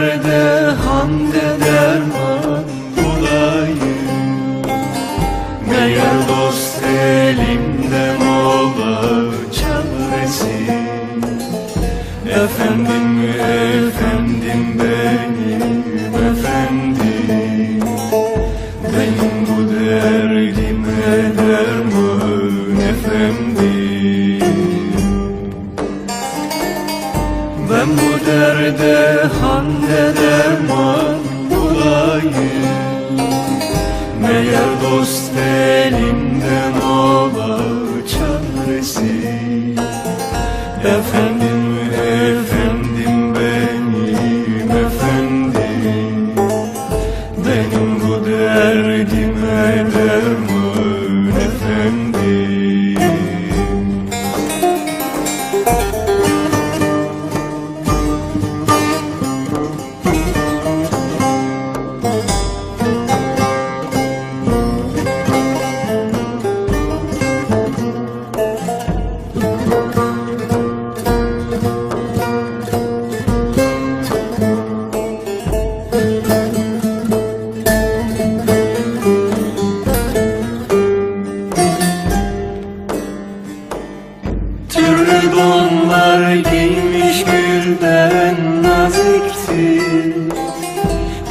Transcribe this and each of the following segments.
derde hamde derman dost elimden ola çaresi. Efendim efendim benim efendim. Benim bu derdime derman donlar giymiş gülden nazikti.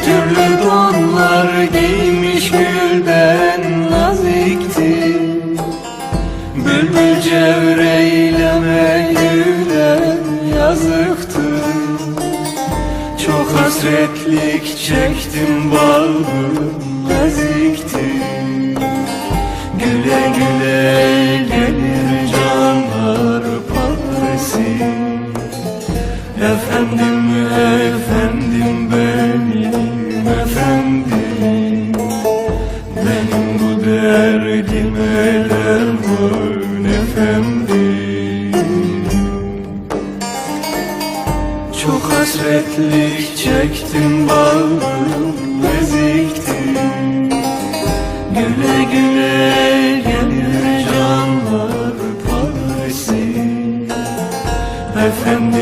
Türlü donlar giymiş gülden nazikti. Bülbül cevreyleme gülen yazıktı. Çok hasretlik çektim bağım efendim Çok hasretlik çektim bağım ezikti Güle güle gelir canlar Efendim efendim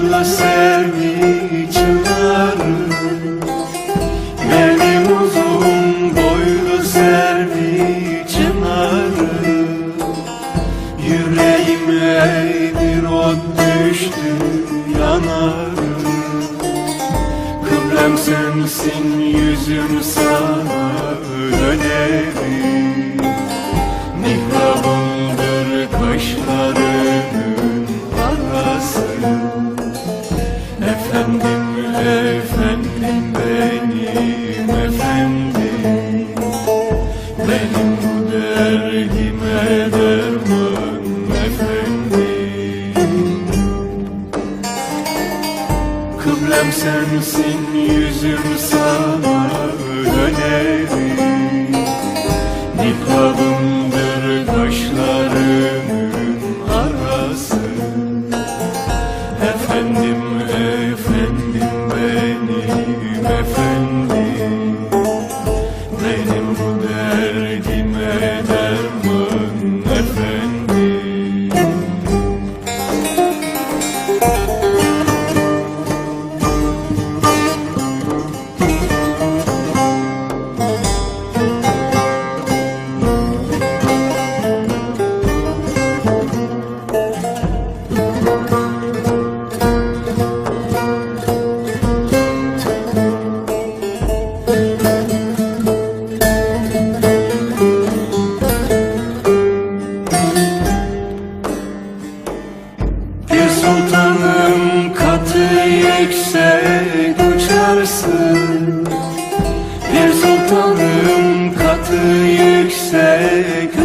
boylu sevgi çınarım Benim uzun boylu sevgi çınarım Yüreğime bir ot düştü yanarım. Kıblem sensin yüzüm sana dönerim Efendim benim efendim. Benim bu derdime derman efendim. Yüzüm sana dönerim Nikabımdır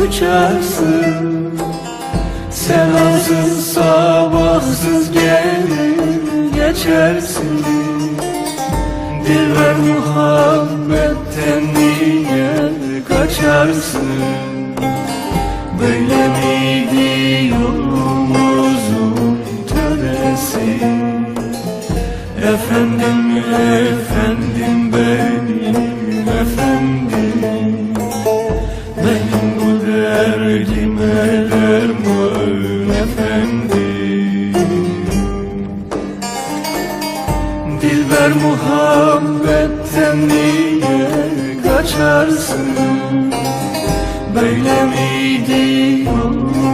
uçarsın. Selamsız sabahsız gelir geçersin. Dilber muhabbetten niye kaçarsın? Böyle miydi yolumuzun töresi Efendim efendim benim không